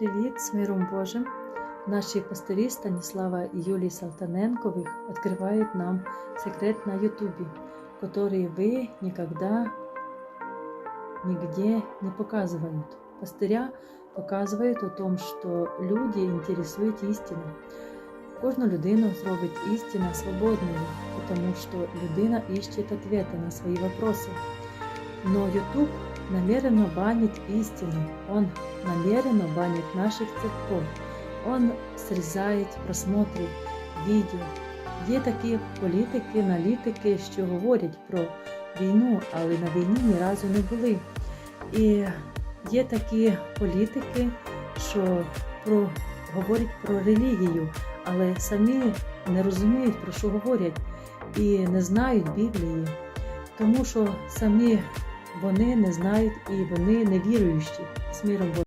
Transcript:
привіт з миром Божим! Наші пастирі Станіслава і Юлії Салтаненкових відкривають нам секрет на Ютубе, который вы никогда нигде не показывают. Пастыря показують о том, що люди інтересують істину. Кожну людину зробить істина свободною, тому що людина ищет ответы на свої вопросы. Но YouTube намеренно банит истину, он намеренно банит наших церков, он срізає просмотри відео. Є такі політики, аналітики, що говорять про війну, але на війні ні разу не були. І є такі політики, що про, говорять про релігію, але самі не розуміють, про що говорять, і не знають Біблії, тому що самі вони не знають і вони не віруючі з Божим.